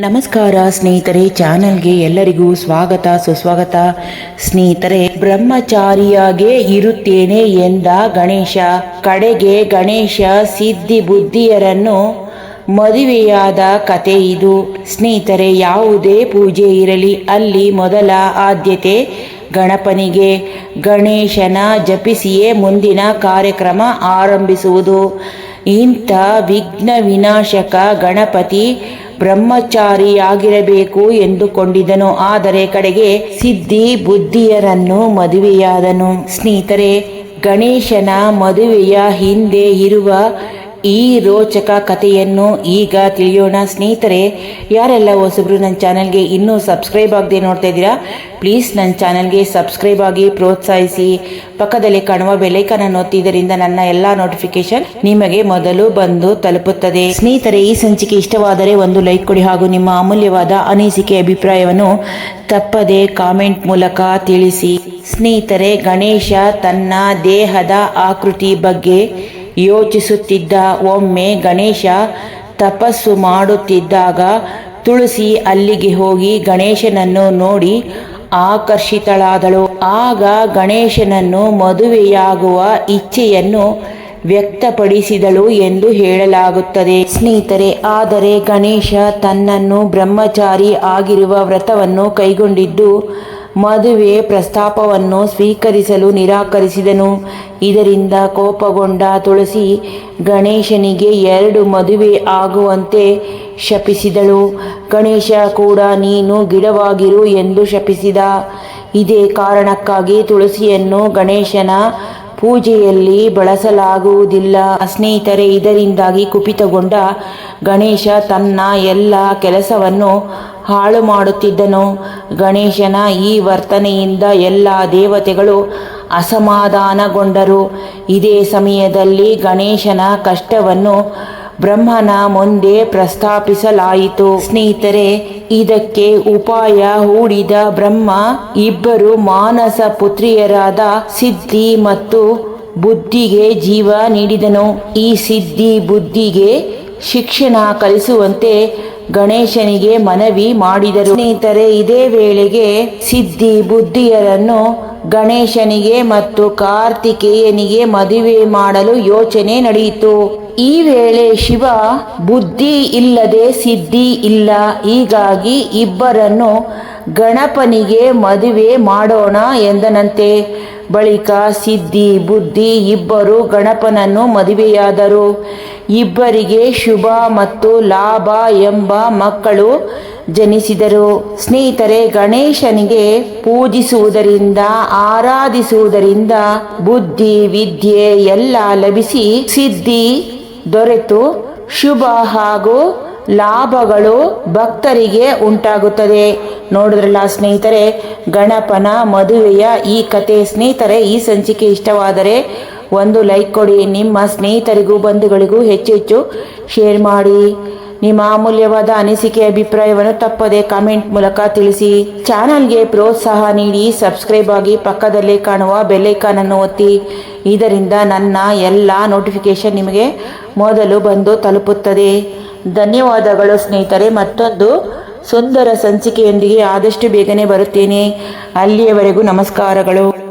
ನಮಸ್ಕಾರ ಸ್ನೇಹಿತರೆ, ಚಾನಲ್ಗೆ ಎಲ್ಲರಿಗೂ ಸ್ವಾಗತ, ಸುಸ್ವಾಗತ. ಸ್ನೇಹಿತರೆ, ಬ್ರಹ್ಮಚಾರಿಯಾಗೆ ಇರುತ್ತೇನೆ ಎಂದ ಗಣೇಶ. ಕಡೆಗೆ ಗಣೇಶ ಸಿದ್ಧಿ ಬುದ್ಧಿಯರನ್ನು ಮದುವೆಯಾದ ಕತೆ ಇದು. ಸ್ನೇಹಿತರೆ, ಯಾವುದೇ ಪೂಜೆ ಇರಲಿ, ಅಲ್ಲಿ ಮೊದಲ ಆದ್ಯತೆ ಗಣಪನಿಗೆ. ಗಣೇಶನ ಜಪಿಸಿಯೇ ಮುಂದಿನ ಕಾರ್ಯಕ್ರಮ ಆರಂಭಿಸುವುದು. ಇಂಥ ವಿಘ್ನ ವಿನಾಶಕ ಗಣಪತಿ ಬ್ರಹ್ಮಚಾರಿಯಾಗಿರಬೇಕು ಎಂದುಕೊಂಡಿದನು ಆದರೆ ಕಡೆಗೆ ಸಿದ್ಧಿ ಬುದ್ಧಿಯರನ್ನು ಮದುವೆಯಾದನು. ಸ್ನೇಹಿತರೆ ಗಣೇಶನ ಮದುವೆಯ ಹಿಂದೆ ಇರುವ ಈ ರೋಚಕ ಕಥೆಯನ್ನು ಈಗ ತಿಳಿಯೋಣ. ಸ್ನೇಹಿತರೆ, ಯಾರೆಲ್ಲ ಹೊಸಬ್ರು ನನ್ನ ಚಾನಲ್ಗೆ ಇನ್ನೂ ಸಬ್ಸ್ಕ್ರೈಬ್ ಆಗದೆ ನೋಡ್ತಾ ಇದ್ದೀರಾ, ಪ್ಲೀಸ್ ನನ್ನ ಚಾನಲ್ಗೆ ಸಬ್ಸ್ಕ್ರೈಬ್ ಆಗಿ ಪ್ರೋತ್ಸಾಹಿಸಿ. ಪಕ್ಕದಲ್ಲಿ ಕಾಣುವ ಬೆಲೈಕನ್ ಒತ್ತಿದ್ದರಿಂದ ನನ್ನ ಎಲ್ಲ ನೋಟಿಫಿಕೇಶನ್ ನಿಮಗೆ ಮೊದಲು ಬಂದು ತಲುಪುತ್ತದೆ. ಸ್ನೇಹಿತರೆ, ಈ ಸಂಚಿಕೆ ಇಷ್ಟವಾದರೆ ಒಂದು ಲೈಕ್ ಕೊಡಿ ಹಾಗೂ ನಿಮ್ಮ ಅಮೂಲ್ಯವಾದ ಅನಿಸಿಕೆ ಅಭಿಪ್ರಾಯವನ್ನು ತಪ್ಪದೆ ಕಾಮೆಂಟ್ ಮೂಲಕ ತಿಳಿಸಿ. ಸ್ನೇಹಿತರೆ, ಗಣೇಶ ತನ್ನ ದೇಹದ ಆಕೃತಿ ಬಗ್ಗೆ ಯೋಚಿಸುತ್ತಿದ್ದ ಒಮ್ಮೆ ಗಣೇಶ ತಪಸ್ಸು ಮಾಡುತ್ತಿದ್ದಾಗ ತುಳಸಿ ಅಲ್ಲಿಗೆ ಹೋಗಿ ಗಣೇಶನನ್ನು ನೋಡಿ ಆಕರ್ಷಿತಳಾದಳು. ಆಗ ಗಣೇಶನನ್ನು ಮದುವೆಯಾಗುವ ಇಚ್ಛೆಯನ್ನು ವ್ಯಕ್ತಪಡಿಸಿದಳು ಎಂದು ಹೇಳಲಾಗುತ್ತದೆ. ಸ್ನೇಹಿತರೆ, ಆದರೆ ಗಣೇಶ ತನ್ನನ್ನು ಬ್ರಹ್ಮಚಾರಿ ಆಗಿರುವ ವ್ರತವನ್ನು ಕೈಗೊಂಡಿದ್ದು ಮದುವೆ ಪ್ರಸ್ತಾಪವನ್ನು ಸ್ವೀಕರಿಸಲು ನಿರಾಕರಿಸಿದನು. ಇದರಿಂದ ಕೋಪಗೊಂಡ ತುಳಸಿ ಗಣೇಶನಿಗೆ ಎರಡು ಮದುವೆ ಆಗುವಂತೆ ಶಪಿಸಿದಳು. ಗಣೇಶ ಕೂಡ, ನೀನು ಗಿಡವಾಗಿರು ಎಂದು ಶಪಿಸಿದ. ಇದೇ ಕಾರಣಕ್ಕಾಗಿ ತುಳಸಿಯನ್ನು ಗಣೇಶನ ಪೂಜೆಯಲ್ಲಿ ಬಳಸಲಾಗುವುದಿಲ್ಲ. ಸ್ನೇಹಿತರೆ ಇದರಿಂದಾಗಿ ಕುಪಿತಗೊಂಡ ಗಣೇಶ ತನ್ನ ಎಲ್ಲ ಕೆಲಸವನ್ನು ಹಾಳು ಮಾಡುತ್ತಿದ್ದನು. ಗಣೇಶನ ಈ ವರ್ತನೆಯಿಂದ ಎಲ್ಲ ದೇವತೆಗಳು ಅಸಮಾಧಾನಗೊಂಡರು. ಇದೇ ಸಮಯದಲ್ಲಿ ಗಣೇಶನ ಕಷ್ಟವನ್ನು ಬ್ರಹ್ಮನ ಮುಂದೆ ಪ್ರಸ್ತಾಪಿಸಲಾಯಿತು. ಸ್ನೇಹಿತರೆ, ಇದಕ್ಕೆ ಉಪಾಯ ಹೂಡಿದ ಬ್ರಹ್ಮ, ಇಬ್ಬರು ಮಾನಸ ಪುತ್ರಿಯರಾದ ಸಿದ್ಧಿ ಮತ್ತು ಬುದ್ಧಿಗೆ ಜೀವ ನೀಡಿದನು. ಈ ಸಿದ್ಧಿ ಬುದ್ಧಿಗೆ ಶಿಕ್ಷಣ ಕಲಿಸುವಂತೆ ಗಣೇಶನಿಗೆ ಮನವಿ ಮಾಡಿದರು. ಸ್ನೇಹಿತರೆ, ಇದೇ ವೇಳೆಗೆ ಸಿದ್ಧಿ ಬುದ್ಧಿಯರನ್ನು ಗಣೇಶನಿಗೆ ಮತ್ತು ಕಾರ್ತಿಕೇಯನಿಗೆ ಮದುವೆ ಮಾಡಲು ಯೋಚನೆ ನಡೆಯಿತು. ಈ ವೇಳೆ ಶಿವ, ಬುದ್ಧಿ ಇಲ್ಲದೆ ಸಿದ್ಧಿ ಇಲ್ಲ. ಹೀಗಾಗಿ ಇಬ್ಬರನ್ನು ಗಣಪನಿಗೆ ಮದುವೆ ಮಾಡೋಣ ಎಂದನಂತೆ. ಬಳಿಕ ಸಿದ್ಧಿ, ಬುದ್ಧಿ ಇಬ್ಬರು ಗಣಪನನ್ನು ಮದುವೆಯಾದರು. ಇಬ್ಬರಿಗೆ ಶುಭ ಮತ್ತು ಲಾಭ ಎಂಬ ಮಕ್ಕಳು ಜನಿಸಿದರು. ಸ್ನೇಹಿತರೆ, ಗಣೇಶನಿಗೆ ಪೂಜಿಸುವುದರಿಂದ, ಆರಾಧಿಸುವುದರಿಂದ ಬುದ್ಧಿ, ವಿದ್ಯೆ ಎಲ್ಲ ಲಭಿಸಿ ಸಿದ್ಧಿ ದೊರೆತು. ಶುಭ ಹಾಗೂ ಲಾಭಗಳು ಭಕ್ತರಿಗೆ ಉಂಟಾಗುತ್ತದೆ. ನೋಡಿದ್ರಲ್ಲ ಸ್ನೇಹಿತರೆ, ಗಣಪನ ಮದುವೆಯ ಈ ಕತೆ. ಸ್ನೇಹಿತರೆ, ಈ ಸಂಚಿಕೆ ಇಷ್ಟವಾದರೆ ಒಂದು ಲೈಕ್ ಕೊಡಿ. ನಿಮ್ಮ ಸ್ನೇಹಿತರಿಗೂ, ಬಂಧುಗಳಿಗೂ ಹೆಚ್ಚು ಹೆಚ್ಚು ಶೇರ್ ಮಾಡಿ. ನಿಮ್ಮ ಅಮೂಲ್ಯವಾದ ಅನಿಸಿಕೆ ಅಭಿಪ್ರಾಯವನ್ನು ತಪ್ಪದೆ ಕಾಮೆಂಟ್ ಮೂಲಕ ತಿಳಿಸಿ. ಚಾನಲ್ಗೆ ಪ್ರೋತ್ಸಾಹ ನೀಡಿ, ಸಬ್ಸ್ಕ್ರೈಬ್ ಆಗಿ ಪಕ್ಕದಲ್ಲೇ ಕಾಣುವ ಬೆಲ್ಲೈಕಾನ್ ಅನ್ನು ಒತ್ತಿ. ಇದರಿಂದ ನನ್ನ ಎಲ್ಲ ನೋಟಿಫಿಕೇಶನ್ ನಿಮಗೆ ಮೊದಲು ಬಂದು ತಲುಪುತ್ತದೆ. ಧನ್ಯವಾದಗಳು ಸ್ನೇಹಿತರೆ, ಮತ್ತೊಂದು ಸುಂದರ ಸಂಚಿಕೆಯೊಂದಿಗೆ ಆದಷ್ಟು ಬೇಗನೆ ಬರುತ್ತೇನೆ. ಅಲ್ಲಿಯವರೆಗೂ ನಮಸ್ಕಾರಗಳು.